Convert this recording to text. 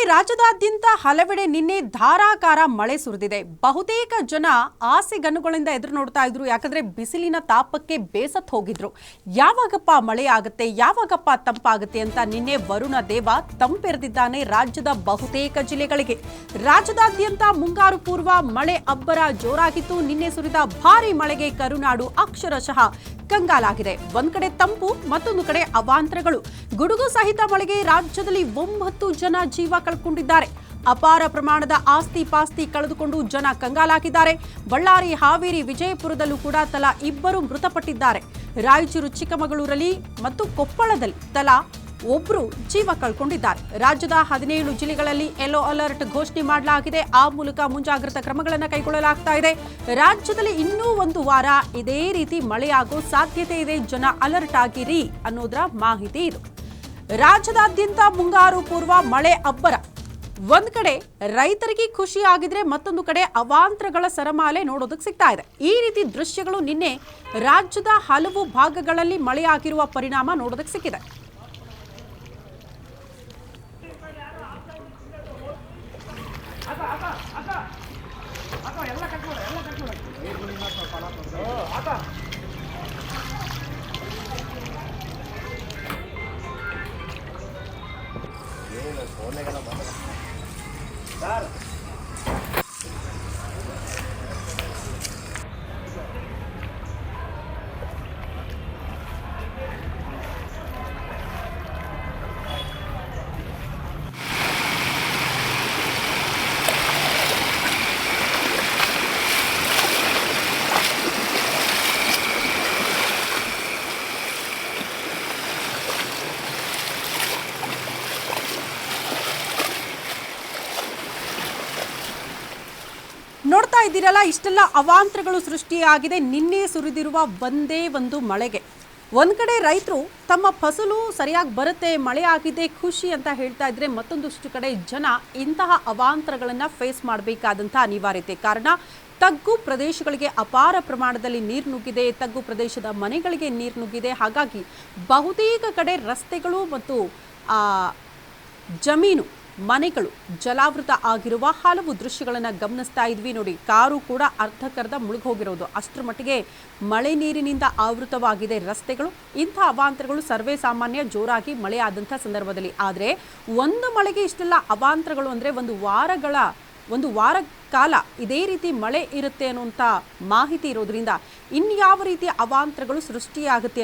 ನೋಡಿ ರಾಜ್ಯದಾದ್ಯಂತ ಹಲವೆಡೆ ನಿನ್ನೆ ಧಾರಾಕಾರ ಮಳೆ ಸುರಿದಿದೆ. ಬಹುತೇಕ ಜನ ಆಸೆಗಣ್ಣುಗಳಿಂದ ಎದುರು ನೋಡ್ತಾ ಇದ್ರು. ಯಾಕಂದ್ರೆ ಬಿಸಿಲಿನ ತಾಪಕ್ಕೆ ಬೇಸತ್ ಹೋಗಿದ್ರು. ಯಾವಾಗಪ್ಪ ಮಳೆ ಆಗುತ್ತೆ, ಯಾವಾಗಪ್ಪ ತಂಪಾಗುತ್ತೆ ಅಂತ ನಿನ್ನೆ ವರುಣ ದೇವ ತಂಪೆರೆದಿದ್ದಾನೆ ರಾಜ್ಯದ ಬಹುತೇಕ ಜಿಲ್ಲೆಗಳಿಗೆ. ರಾಜ್ಯದಾದ್ಯಂತ ಮುಂಗಾರು ಪೂರ್ವ ಮಳೆ ಅಬ್ಬರ ಜೋರಾಗಿತ್ತು. ನಿನ್ನೆ ಸುರಿದ ಭಾರಿ ಮಳೆಗೆ ಕರುನಾಡು ಅಕ್ಷರಶಃ ಕಂಗಾಲಾಗಿದೆ. ಒಂದ್ ಕಡೆ ತಂಪು, ಮತ್ತೊಂದು ಕಡೆ ಅವಾಂತರಗಳು. ಗುಡುಗು ಸಹಿತ ಮಳೆಗೆ ರಾಜ್ಯದಲ್ಲಿ ಒಂಬತ್ತು ಜನ ಜೀವ ಕಳ್ಕೊಂಡಿದ್ದಾರೆ. ಅಪಾರ ಪ್ರಮಾಣದ ಆಸ್ತಿ ಪಾಸ್ತಿ ಕಳೆದುಕೊಂಡು ಜನ ಕಂಗಾಲಾಗಿದ್ದಾರೆ. ಬಳ್ಳಾರಿ, ಹಾವೇರಿ, ವಿಜಯಪುರದಲ್ಲೂ ಕೂಡ ತಲಾ ಇಬ್ಬರು ಮೃತಪಟ್ಟಿದ್ದಾರೆ. ರಾಯಚೂರು, ಚಿಕ್ಕಮಗಳೂರಲ್ಲಿ ಮತ್ತು ಕೊಪ್ಪಳದಲ್ಲಿ ತಲಾ ಒಬ್ರು ಜೀವ ಕಳ್ಕೊಂಡಿದ್ದಾರೆ. ರಾಜ್ಯದ ಹದಿನೇಳು ಜಿಲ್ಲೆಗಳಲ್ಲಿ ಯೆಲ್ಲೋ ಅಲರ್ಟ್ ಘೋಷಣೆ ಮಾಡಲಾಗಿದೆ. ಆ ಮೂಲಕ ಮುಂಜಾಗ್ರತಾ ಕ್ರಮಗಳನ್ನು ಕೈಗೊಳ್ಳಲಾಗ್ತಾ ಇದೆ. ರಾಜ್ಯದಲ್ಲಿ ಇನ್ನೂ ಒಂದು ವಾರ ಇದೇ ರೀತಿ ಮಳೆಯಾಗೋ ಸಾಧ್ಯತೆ ಇದೆ. ಜನ ಅಲರ್ಟ್ ಆಗಿರಿ ಅನ್ನೋದರ ಮಾಹಿತಿ ಇದು. ರಾಜ್ಯದಾದ್ಯಂತ ಮುಂಗಾರು ಪೂರ್ವ ಮಳೆ ಅಬ್ಬರ. ಒಂದ್ ಕಡೆ ರೈತರಿಗೆ ಖುಷಿ ಆಗಿದ್ರೆ ಮತ್ತೊಂದು ಕಡೆ ಅವಾಂತರಗಳ ಸರಮಾಲೆ ನೋಡೋದಕ್ಕೆ ಸಿಗ್ತಾ ಇದೆ. ಈ ರೀತಿ ದೃಶ್ಯಗಳು ನಿನ್ನೆ ರಾಜ್ಯದ ಹಲವು ಭಾಗಗಳಲ್ಲಿ ಮಳೆಯಾಗಿರುವ ಪರಿಣಾಮ ನೋಡೋದಕ್ಕೆ ಸಿಕ್ಕಿದೆ. Sir. ನೋಡ್ತಾ ಇದ್ದೀರಲ್ಲ, ಇಷ್ಟೆಲ್ಲ ಅವಾಂತರಗಳು ಸೃಷ್ಟಿಯಾಗಿದೆ. ನಿನ್ನೆ ಸುರಿದಿರುವ ಒಂದೇ ಒಂದು ಮಳೆಗೆ. ಒಂದು ಕಡೆ ರೈತರು ತಮ್ಮ ಫಸಲು ಸರಿಯಾಗಿ ಬರುತ್ತೆ, ಮಳೆ ಆಗಿದೆ, ಖುಷಿ ಅಂತ ಹೇಳ್ತಾ ಇದ್ರೆ ಮತ್ತೊಂದಷ್ಟು ಕಡೆ ಜನ ಇಂತಹ ಅವಾಂತರಗಳನ್ನ ಫೇಸ್ ಮಾಡಬೇಕಾದಂಥ ಅನಿವಾರ್ಯತೆ. ಕಾರಣ, ತಗ್ಗು ಪ್ರದೇಶಗಳಿಗೆ ಅಪಾರ ಪ್ರಮಾಣದಲ್ಲಿ ನೀರು ನುಗ್ಗಿದೆ, ತಗ್ಗು ಪ್ರದೇಶದ ಮನೆಗಳಿಗೆ ನೀರು ನುಗ್ಗಿದೆ. ಹಾಗಾಗಿ ಬಹುತೇಕ ಕಡೆ ರಸ್ತೆಗಳು ಮತ್ತು ಜಮೀನು ಮನೆಗಳು ಜಲಾವೃತ ಆಗಿರುವ ಹಲವು ದೃಶ್ಯಗಳನ್ನು ಗಮನಿಸ್ತಾ ಇದ್ವಿ ನೋಡಿ. ಕಾರು ಕೂಡ ಅರ್ಧಕ್ಕರ್ಧ ಮುಳುಗೋಗಿರೋದು. ಅಷ್ಟರ ಮಟ್ಟಿಗೆ ಮಳೆ ನೀರಿನಿಂದ ಆವೃತವಾಗಿದೆ. ರಸ್ತೆಗಳು, ಇಂಥ ಅವಾಂತರಗಳು ಸರ್ವೇ ಸಾಮಾನ್ಯ ಜೋರಾಗಿ ಮಳೆ ಆದಂಥ ಸಂದರ್ಭದಲ್ಲಿ. ಆದರೆ ಒಂದು ಮಳೆಗೆ ಇಷ್ಟೆಲ್ಲ ಅವಾಂತರಗಳು ಅಂದರೆ ಒಂದು ವಾರಗಳ, ಒಂದು ವಾರ ಕಾಲ ಇದೇ ರೀತಿ ಮಳೆ ಇರುತ್ತೆ ಅನ್ನುವಂಥ ಮಾಹಿತಿ ಇರೋದ್ರಿಂದ ಇನ್ಯಾವ ರೀತಿಯ ಅವಾಂತರಗಳು ಸೃಷ್ಟಿಯಾಗುತ್ತೆ